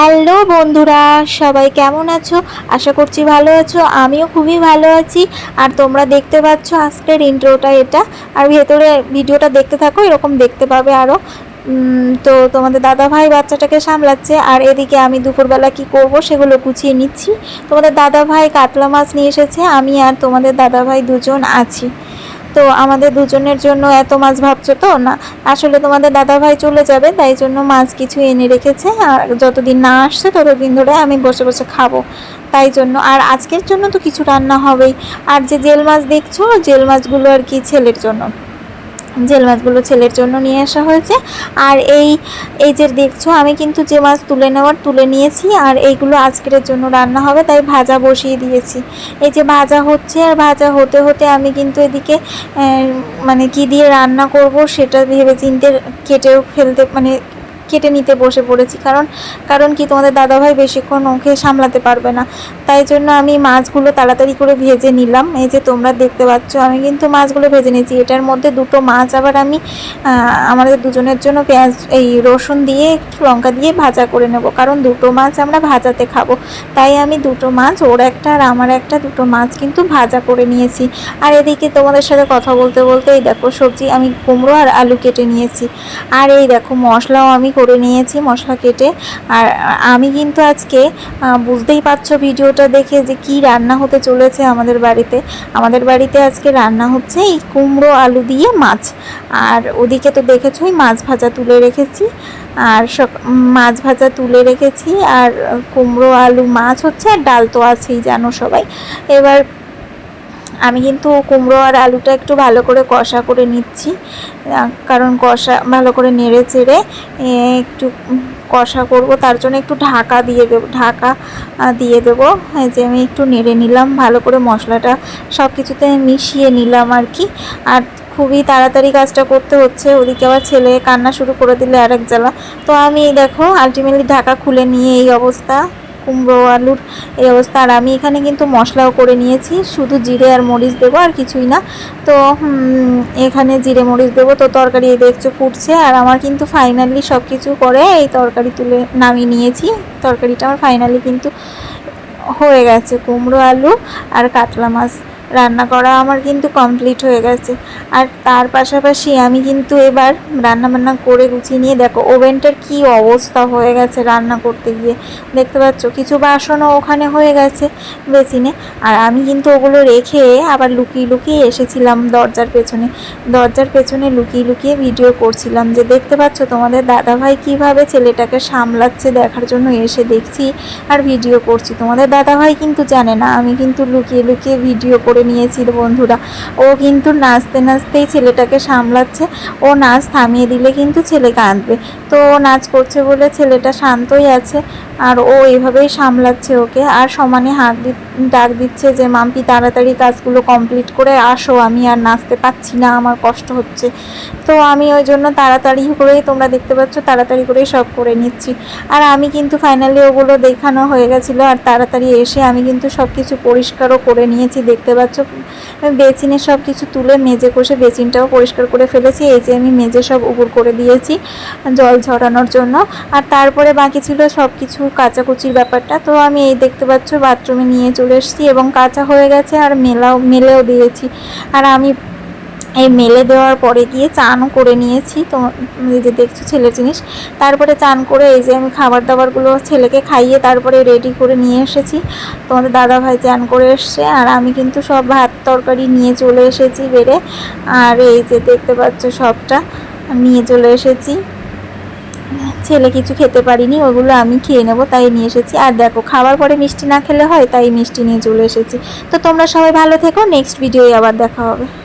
Hello বন্ধুরা, সবাই কেমন আছো? আশা করছি ভালো আছো, আমিও খুবই ভালো আছি। আর তোমরা দেখতে পাচ্ছ আজকের ইন্ট্রোটা এটা। আর ভেতরে ভিডিওটা দেখতে থাকো, এরকম দেখতে পাবে আরও তো তোমাদের দাদা ভাই বাচ্চাটাকে সামলাচ্ছে, আর এদিকে আমি দুপুরবেলা কি করব সেগুলো গুছিয়ে নিচ্ছি। তোমাদের দাদা ভাই কাতলা মাছ নিয়ে এসেছে, আমি আর তোমাদের দাদা ভাই দুজন আছি। তো আমাদের দুজনের জন্য এত মাছ ভাবছ তো? না, আসলে তোমাদের দাদা ভাই চলে যাবে, তাই জন্য মাছ কিছু এনে রেখেছে, আর যতদিন না আসছে ততদিন ধরে আমি বসে বসে খাব। তাই জন্য, আর আজকের জন্য তো কিছু রান্না হবেই। আর যে জেল মাছ দেখছ, জেল মাছগুলো আর কি ছেলের জন্য? জেল মাছগুলো ছেলের জন্য নিয়ে আসা হয়েছে। আর এই এই যে দেখছ, আমি কিন্তু যে মাছ তুলে নেওয়ার, তুলে নিয়েছি, আর এইগুলো আজকের জন্য রান্না হবে, তাই ভাজা বসিয়ে দিয়েছি। এই যে ভাজা হচ্ছে, আর ভাজা হতে হতে আমি কিন্তু এদিকে মানে কি দিয়ে রান্না করব সেটা ভেবে চিনতে কেটেও ফেলতে মানে কেটে নিতে বসে পড়েছি। কারণ কারণ কি তোমাদের দাদাভাই বেশিক্ষণ ওকে সামলাতে পারবে না। তাই জন্য আমি মাছগুলো তাড়াতাড়ি করে ভেজে নিলাম। এই যে তোমরা দেখতে পাচ্ছ, আমি কিন্তু মাছগুলো ভেজে নিয়েছি। এটার মধ্যে দুটো মাছ আবার আমি আমাদের দুজনের জন্য পেঁয়াজ, এই রসুন দিয়ে একটু লঙ্কা দিয়ে ভাজা করে নেব। কারণ দুটো মাছ আমরা ভাজাতে খাব। তাই আমি দুটো মাছ, ওর একটা আর আমার একটা দুটো মাছ কিন্তু ভাজা করে নিয়েছি। আর এদিকে তোমাদের সাথে কথা বলতে বলতে এই দেখো সবজি, আমি কুমড়ো আর আলু কেটে নিয়েছি। আর এই দেখো মশলাও আমি করে নিয়েছি মশলা কেটে। আর আমি কিন্তু আজকে বুঝতেই পারছ ভিডিওটা দেখে যে কি রান্না হতে চলেছে আমাদের বাড়িতে। আমাদের বাড়িতে আজকে রান্না হচ্ছে এই কুমড়ো আলু দিয়ে মাছ। আর ওদিকে তো দেখেছোই মাছ ভাজা তুলে রেখেছি। আর সব মাছ ভাজা তুলে রেখেছি। আর কুমড়ো আলু মাছ হচ্ছে আর ডাল তো আছেই, জানো সবাই। এবার আমি কিন্তু কুমড়ো আর আলুটা একটু ভালো করে কষা করে নিচ্ছি কারণ কষা ভালো করে নেড়ে চেড়ে একটু কষা করব, তার জন্য একটু ঢাকা দিয়ে দেবো, ঢাকা দিয়ে দেবো যে আমি একটু নেড়ে নিলাম, ভালো করে মশলাটা সব কিছুতে মিশিয়ে নিলাম আর কি আর খুবই তাড়াতাড়ি কাজটা করতে হচ্ছে, ওদিকে আবার ছেলে কান্না শুরু করে দিলে আরেক জ্বালা, তো আমি দেখো আলটিমেটলি ঢাকা খুলে নিয়ে এই অবস্থা। কুমড়ো, আলুর এই অবস্থা। আর আমি এখানে কিন্তু মশলাও করে নিয়েছি। শুধু জিরে আর মরিচ দেবো, আর কিছুই না। তো এখানে জিরে, মরিচ দেবো। তো, তরকারি দেখছ ফুটছে। আর আমার কিন্তু ফাইনালি সব কিছু করে এই তরকারি তুলে নামিয়ে নিয়েছি। তরকারিটা আমার ফাইনালি কিন্তু হয়ে গেছে। কুমড়ো, আলু আর কাতলা মাছ। রান্না করা আমার কিন্তু কমপ্লিট হয়ে গেছে। আর তার পাশাপাশি আমি কিন্তু এবার রান্না বান্না করে গুছিয়ে নিয়ে দেখো, ওভেনটার কি অবস্থা হয়ে গেছে রান্না করতে গিয়ে। দেখতে পাচ্ছ, কিছু বাসনও ওখানে হয়ে গেছে বেসিনে। আর আমি কিন্তু ওগুলো রেখে আবার লুকিয়ে লুকিয়ে এসেছিলাম দরজার পেছনে। দরজার পেছনে লুকিয়ে লুকিয়ে ভিডিও করছিলাম যে, দেখতে পাচ্ছ তোমাদের দাদাভাই কীভাবে ছেলেটাকে সামলাচ্ছে দেখার জন্য এসে দেখছি আর ভিডিও করছি। তোমাদের দাদাভাই কিন্তু জানে না, আমি কিন্তু লুকিয়ে লুকিয়ে ভিডিও করে নিয়েছি বন্ধুরা। ও কিন্তু নাচতে নাচতেই ছেলেটাকে সামলাচ্ছে। ও নাচ থামিয়ে দিলে কিন্তু ছেলে কাঁদবে। তো ও নাচ করছে বলে ছেলেটা শান্তই আছে আর ও এভাবেই সামলাচ্ছে ওকে। আর সমানে হাত দি, ডাক দিচ্ছে যে, মাম্পি, তাড়াতাড়ি কাজগুলো কমপ্লিট করে আসো। আমি আর নাচতে পারছি না, আমার কষ্ট হচ্ছে। তো আমি ওই জন্য তাড়াতাড়ি করেই, তোমরা দেখতে পাচ্ছ, তাড়াতাড়ি করেই সব করে নিচ্ছি। আর আমি কিন্তু ফাইনালি ওগুলো দেখানো হয়ে গেছিল। আর তাড়াতাড়ি এসে আমি কিন্তু সব কিছু পরিষ্কারও করে নিয়েছি। দেখতে পাচ্ছ বেসিনে সব কিছু তুলে মেজে কষে বেচিনটাও পরিষ্কার করে ফেলেছি। এই যে আমি মেজে সব উপর করে দিয়েছি জল ঝরানোর জন্য। আর তারপরে বাকি ছিল সব কিছু কাচাকুচির ব্যাপারটা। তো আমি এই দেখতে পাচ্ছ বাথরুমে নিয়ে চলে এসেছি এবং কাঁচা হয়ে গেছে আর মেলাও, মেলেও দিয়েছি। আর আমি এই মেলে দেওয়ার পরে গিয়ে চানও করে নিয়েছি। তো এই যে দেখছ ছেলের জিনিস। তারপরে চান করে এই যে আমি খাবার দাবারগুলো ছেলেকে খাইয়ে তারপরে রেডি করে নিয়ে এসেছি। তোমাদের দাদা ভাই চান করে এসছে। আর আমি কিন্তু সব ভাত তরকারি নিয়ে চলে এসেছি বেড়ে। আর এই যে দেখতে পাচ্ছ সবটা নিয়ে চলে এসেছি। ছেলে কিছু খেতে পারিনি, ওগুলো আমি খেয়ে নেব, তাই নিয়ে এসেছি। আর দেখো খাবার পরে মিষ্টি না খেলে হয়, তাই মিষ্টি নিয়ে চলে এসেছি। তো তোমরা সবাই ভালো থেকো নেক্সট ভিডিওয়ে আবার দেখা হবে।